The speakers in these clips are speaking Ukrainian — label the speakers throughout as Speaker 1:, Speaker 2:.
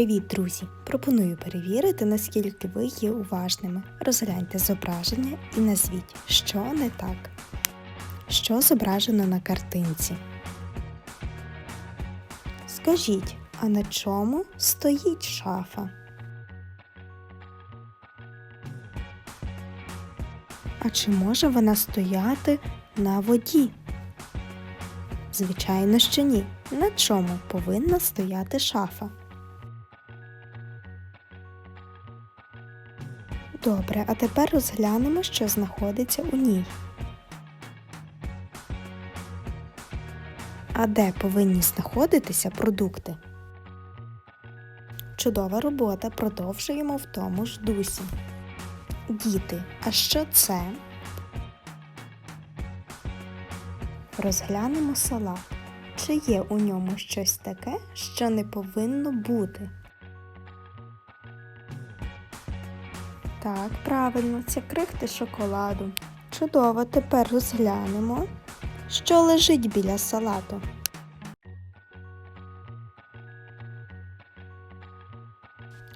Speaker 1: Привіт, друзі! Пропоную перевірити, наскільки ви є уважними. Розгляньте зображення і назвіть, що не так. Що зображено на картинці? Скажіть, а на чому стоїть шафа? А чи може вона стояти на воді? Звичайно, що ні. На чому повинна стояти шафа? Добре, а тепер розглянемо, що знаходиться у ній. А де повинні знаходитися продукти? Чудова робота. Продовжуємо в тому ж дусі. Діти, а що це? Розглянемо салат. Чи є у ньому щось таке, що не повинно бути? Так, правильно, це крихти шоколаду. Чудово, тепер розглянемо, що лежить біля салату.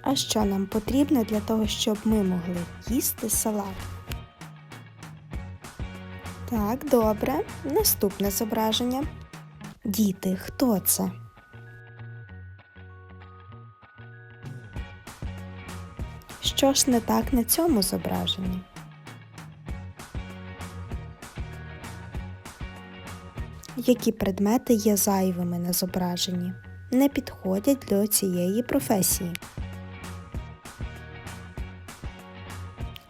Speaker 1: А що нам потрібно для того, щоб ми могли їсти салат? Так, добре. Наступне зображення. Діти, хто це? Що ж не так на цьому зображенні? Які предмети є зайвими на зображенні? Не підходять до цієї професії.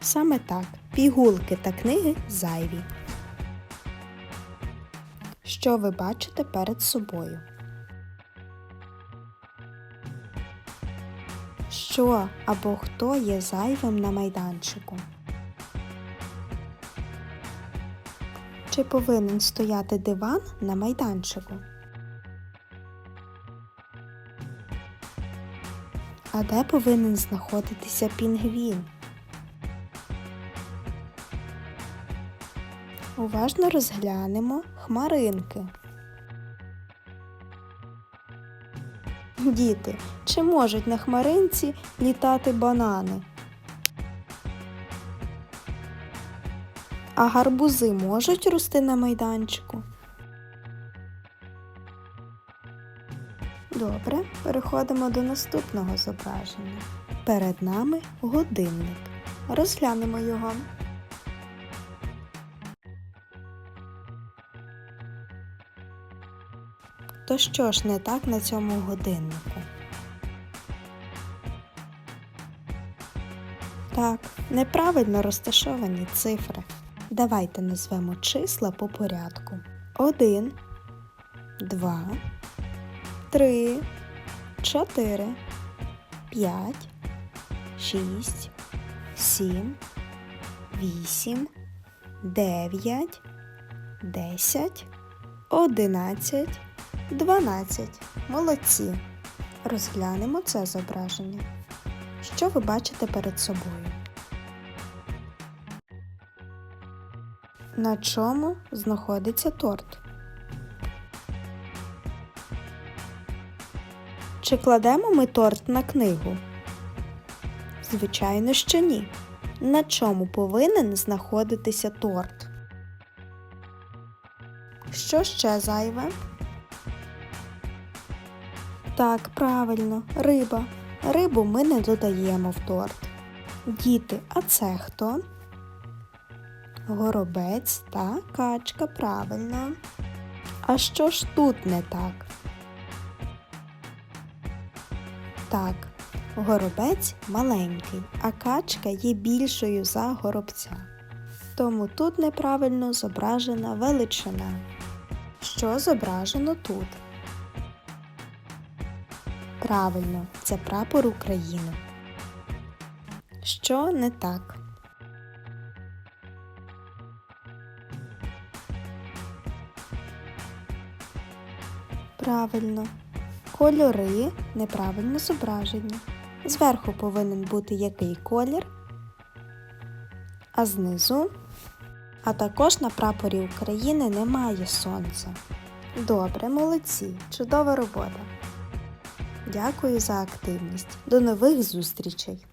Speaker 1: Саме так, пігулки та книги зайві. Що ви бачите перед собою? Що або хто є зайвим на майданчику? Чи повинен стояти диван на майданчику? А де повинен знаходитися пінгвін? Уважно розглянемо хмаринки. Діти, чи можуть на хмаринці літати банани? А гарбузи можуть рости на майданчику? Добре, переходимо до наступного зображення. Перед нами годинник. Розглянемо його. То що ж не так на цьому годиннику? Так, неправильно розташовані цифри. Давайте назвемо числа по порядку. 1, 2, 3, 4, 5, 6, 7, 8, 9, 10, 11, 12. Молодці. Розглянемо це зображення. Що ви бачите перед собою? На чому знаходиться торт? Чи кладемо ми торт на книгу? Звичайно, що ні. На чому повинен знаходитися торт? Що ще зайве? Так, правильно, риба. Рибу ми не додаємо в торт. Діти, а це хто? Горобець та качка, правильно. А що ж тут не так? Так, горобець маленький, а качка є більшою за горобця. Тому тут неправильно зображена величина. Що зображено тут? Правильно, це прапор України. Що не так? Правильно. Кольори неправильно зображені. Зверху повинен бути який колір, а знизу. А також на прапорі України немає сонця. Добре, молодці, чудова робота. Дякую за активність. До нових зустрічей!